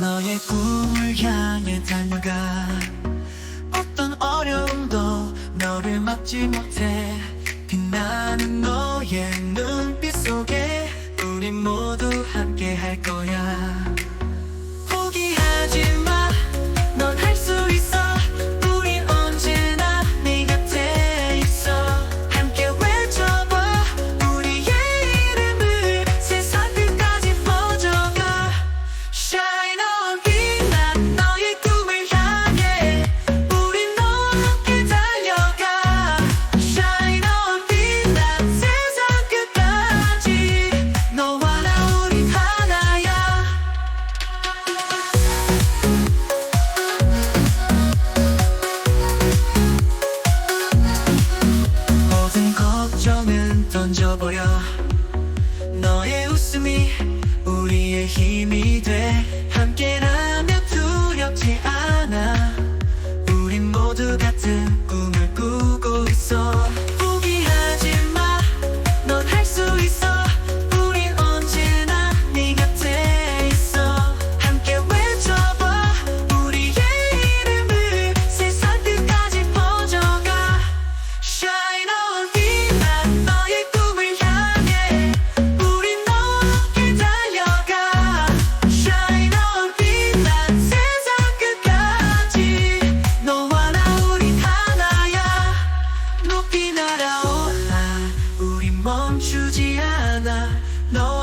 너의 꿈을 향해 달려가. 어떤 어려움도 너를 막지 못해. 빛나는 너 버려 너의 웃음이 우리의 힘이 돼. nada. No